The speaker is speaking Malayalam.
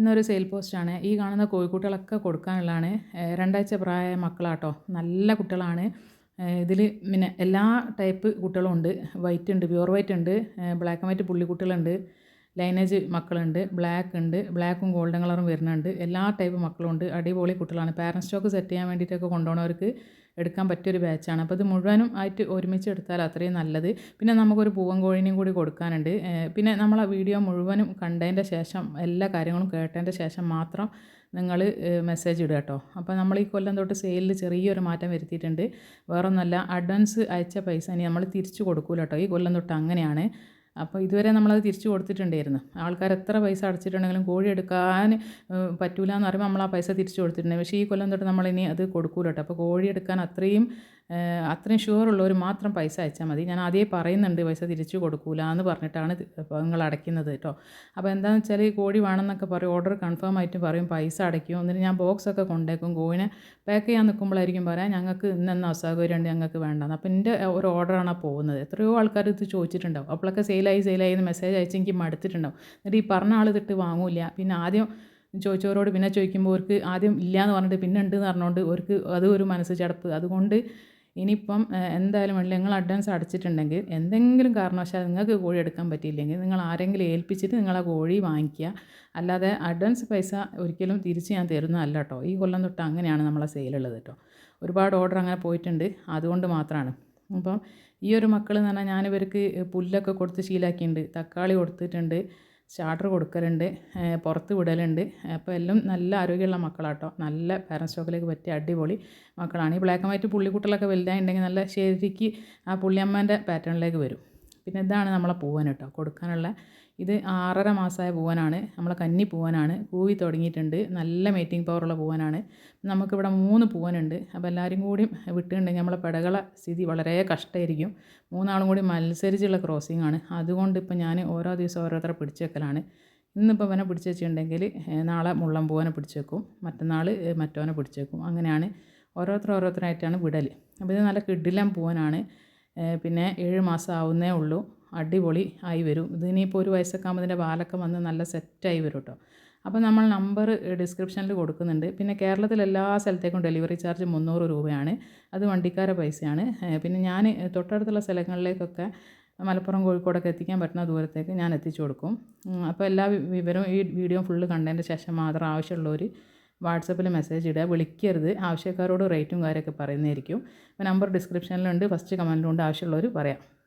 ഇന്നൊരു സെയിൽ പോസ്റ്റാണ് ഈ കാണുന്ന കോഴിക്കുട്ടികളൊക്കെ കൊടുക്കാനുള്ളതാണ്. രണ്ടാഴ്ച പ്രായമായ മക്കളാട്ടോ. നല്ല കുട്ടികളാണ്. ഇതിൽ പിന്നെ എല്ലാ ടൈപ്പ് കുട്ടികളും ഉണ്ട് വൈറ്റ് ഉണ്ട് പ്യുവർ വൈറ്റ് ഉണ്ട്. ബ്ലാക്ക് ആൻഡ് വൈറ്റ് പുള്ളിക്കുട്ടികളുണ്ട്. ലൈനേജ് മക്കളുണ്ട് ബ്ലാക്ക് ഉണ്ട് ബ്ലാക്കും ഗോൾഡൻ കളറും വരുന്നുണ്ട്. എല്ലാ ടൈപ്പ് മക്കളും ഉണ്ട് അടിപൊളി കുട്ടികളാണ്. പാരൻസ് സ്റ്റോക്ക് സെറ്റ് ചെയ്യാൻ വേണ്ടിയിട്ടൊക്കെ കൊണ്ടുപോകുന്നവർക്ക് എടുക്കാൻ പറ്റിയൊരു ബാച്ചാണ് അപ്പോൾ ഇത് മുഴുവനും ആയിട്ട് ഒരുമിച്ച് എടുത്താൽ അത്രയും നല്ലത്. പിന്നെ നമുക്കൊരു പൂവൻ കോഴിനെയും കൂടി കൊടുക്കാനുണ്ട്. പിന്നെ നമ്മൾ ആ വീഡിയോ മുഴുവനും കണ്ടതിന്റെ ശേഷം എല്ലാ കാര്യങ്ങളും കേട്ടതിന്റെ ശേഷം മാത്രം നിങ്ങൾ മെസ്സേജ് ഇടുക കേട്ടോ അപ്പോൾ നമ്മൾ ഈ കൊല്ലം തൊട്ട് സെയിലിൽ ചെറിയൊരു മാറ്റം വരുത്തിയിട്ടുണ്ട്. വേറൊന്നുമല്ല അഡ്വാൻസ് അയച്ച പൈസ ഇനി നമ്മൾ തിരിച്ചു കൊടുക്കൂല കേട്ടോ ഈ കൊല്ലം തൊട്ട് അങ്ങനെയാണ്. അപ്പോൾ ഇതുവരെ നമ്മളത് തിരിച്ചു കൊടുത്തിട്ടുണ്ടായിരുന്നു. ആൾക്കാർ എത്ര പൈസ അടച്ചിട്ടുണ്ടെങ്കിലും കോഴി എടുക്കാൻ പറ്റൂല എന്ന് പറയുമ്പോൾ നമ്മൾ ആ പൈസ തിരിച്ചു കൊടുത്തിട്ടുണ്ട് പക്ഷേ ഈ കൊല്ലം തൊട്ട് നമ്മളിനി അത് കൊടുക്കൂല കേട്ടോ. അപ്പോൾ കോഴി എടുക്കാൻ അത്രയും അത്രയും ഷുവർ ഉള്ളവർ മാത്രം പൈസ അയച്ചാൽ മതി. ഞാൻ ആദ്യമേ പറയുന്നുണ്ട് പൈസ തിരിച്ചു കൊടുക്കൂല എന്ന് പറഞ്ഞിട്ടാണ് നിങ്ങൾ അടയ്ക്കുന്നത് കേട്ടോ. അപ്പോൾ എന്താണെന്ന് വെച്ചാൽ ഈ കോഴി വേണമെന്നൊക്കെ പറയും ഓർഡർ കൺഫേം ആയിട്ട് പറയും പൈസ അടയ്ക്കും. എന്നിട്ട് ഞാൻ ബോക്സ് ഒക്കെ കൊണ്ടേക്കും. കോഴിനെ പാക്ക് ചെയ്യാൻ നിൽക്കുമ്പോഴായിരിക്കും പറയാം ഞങ്ങൾക്ക് ഇന്നെന്ന അസൗകര്യമുണ്ട് ഞങ്ങൾക്ക് വേണ്ടെന്ന്. അപ്പോൾ എന്റെ ഒരു ഓർഡറാണ് പോകുന്നത്. എത്രയോ ആൾക്കാർ ഇത് ചോദിച്ചിട്ടുണ്ടാവും. അപ്പോഴൊക്കെ സെയിലായി സെയിലായി എന്ന് മെസ്സേജ് അയച്ച് എനിക്ക് മടുത്തിട്ടുണ്ടാവും. എന്നിട്ട് ഈ പറഞ്ഞ ആൾ ഇതിട്ട് വാങ്ങൂല പിന്നെ ആദ്യം ചോദിച്ചവരോട് പിന്നെ ചോദിക്കുമ്പോൾ അവർക്ക് ആദ്യം ഇല്ല എന്ന് പറഞ്ഞിട്ട് പിന്നെ ഉണ്ട് എന്ന് പറഞ്ഞുകൊണ്ട് അവർക്ക് അത് ഒരു മനസ്സ് ചടപ്പ്. അതുകൊണ്ട് ഇനിയിപ്പം എന്തായാലും വേണ്ടില്ല. നിങ്ങൾ അഡ്വാൻസ് അടച്ചിട്ടുണ്ടെങ്കിൽ എന്തെങ്കിലും കാരണവശാൽ നിങ്ങൾക്ക് കോഴി എടുക്കാൻ പറ്റിയില്ലെങ്കിൽ നിങ്ങൾ ആരെങ്കിലും ഏൽപ്പിച്ചിട്ട് നിങ്ങൾ ആ കോഴി വാങ്ങിക്കുക. അല്ലാതെ അഡ്വാൻസ് പൈസ ഒരിക്കലും തിരിച്ച് ഞാൻ തരുന്നതല്ല കേട്ടോ ഈ കൊല്ലം തൊട്ട് അങ്ങനെയാണ് നമ്മളെ സെയിലുള്ളത് കേട്ടോ ഒരുപാട് ഓർഡർ അങ്ങനെ പോയിട്ടുണ്ട്. അതുകൊണ്ട് മാത്രമാണ് അപ്പം ഈ ഒരു മക്കൾ എന്ന് പറഞ്ഞാൽ ഞാനിവർക്ക് പുല്ലൊക്കെ കൊടുത്ത് ശീലാക്കിയിട്ടുണ്ട് തക്കാളി കൊടുത്തിട്ടുണ്ട് സ്റ്റാർട്ടർ കൊടുക്കലുണ്ട് പുറത്ത് വിടലുണ്ട്. അപ്പോൾ എല്ലാം നല്ല ആരോഗ്യമുള്ള മക്കളാട്ടോ. നല്ല പാരൻസ് സ്റ്റോക്കിലേക്ക് പറ്റിയ അടിപൊളി മക്കളാണ്. ഈ ബ്ലാക്ക് ആൻഡ് വൈറ്റ് പുള്ളിക്കുട്ടികളൊക്കെ വലുതായിട്ടുണ്ടെങ്കിൽ നല്ല ശരിക്ക് ആ പുള്ളിയമ്മേന്റെ പാറ്റേണിലേക്ക് വരും. പിന്നെ ഇതാണ് നമ്മളെ പൂവൻ കേട്ടോ. കൊടുക്കാനുള്ള ഇത് ആറര മാസമായ പൂവനാണ്. നമ്മളെ കന്നി പൂവനാണ്. പൂവി തുടങ്ങിയിട്ടുണ്ട്. നല്ല മേറ്റിംഗ് പവറുള്ള പൂവനാണ്. നമുക്കിവിടെ മൂന്ന് പൂവനുണ്ട്. അപ്പോൾ എല്ലാവരും കൂടി വിട്ടിട്ടുണ്ടെങ്കിൽ നമ്മളെ പെടകളെ സ്ഥിതി വളരെ കഷ്ടമായിരിക്കും മൂന്നാളും കൂടി മത്സരിച്ചുള്ള ക്രോസിംഗ് ആണ്. അതുകൊണ്ട് ഇപ്പോൾ ഞാൻ ഓരോ ദിവസം ഓരോരുത്തരെ പിടിച്ചു വെക്കലാണ്. ഇന്നിപ്പോൾ ഇവനെ പിടിച്ച് വെച്ചിട്ടുണ്ടെങ്കിൽ നാളെ മുള്ളം പൂവനെ പിടിച്ച് വെക്കും. മറ്റന്നാൾ മറ്റവനെ പിടിച്ച് വെക്കും. അങ്ങനെയാണ് ഓരോരുത്തർ ഓരോരുത്തരായിട്ടാണ് വിടൽ അപ്പോൾ ഇത് നല്ല കിഡിലം പൂവനാണ്. പിന്നെ ഏഴ് മാസം ആവുന്നേ ഉള്ളൂ. അടിപൊളി ആയി വരും. ഇതിനിപ്പോൾ ഒരു വയസ്സൊക്കെ ആകുമ്പോൾ ഇതിന്റെ പാലൊക്കെ വന്ന് നല്ല സെറ്റായി വരും കേട്ടോ അപ്പോൾ നമ്മൾ നമ്പർ ഡിസ്ക്രിപ്ഷനിൽ കൊടുക്കുന്നുണ്ട്. പിന്നെ കേരളത്തിൽ എല്ലാ സ്ഥലത്തേക്കും ഡെലിവറി ചാർജ് മുന്നൂറ് രൂപയാണ്. അത് വണ്ടിക്കാരെ പൈസയാണ്. പിന്നെ ഞാൻ തൊട്ടടുത്തുള്ള സ്ഥലങ്ങളിലേക്കൊക്കെ മലപ്പുറം കോഴിക്കോടൊക്കെ എത്തിക്കാൻ പറ്റുന്ന ദൂരത്തേക്ക് ഞാൻ എത്തിച്ചു കൊടുക്കും. അപ്പോൾ എല്ലാ വിവരവും ഈ വീഡിയോ ഫുള്ള് കണ്ടതിന്റെ ശേഷം മാത്രം ആവശ്യമുള്ളവർ വാട്സപ്പിൽ മെസ്സേജ് ഇടുക വിളിക്കരുത്. ആവശ്യക്കാരോട് റേറ്റും കാര്യമൊക്കെ പറയുന്നതായിരിക്കും. അപ്പോൾ നമ്പർ ഡിസ്ക്രിപ്ഷനിലുണ്ട്. ഫസ്റ്റ് കമന്റിലുണ്ട് ആവശ്യമുള്ളവർ പറയാം.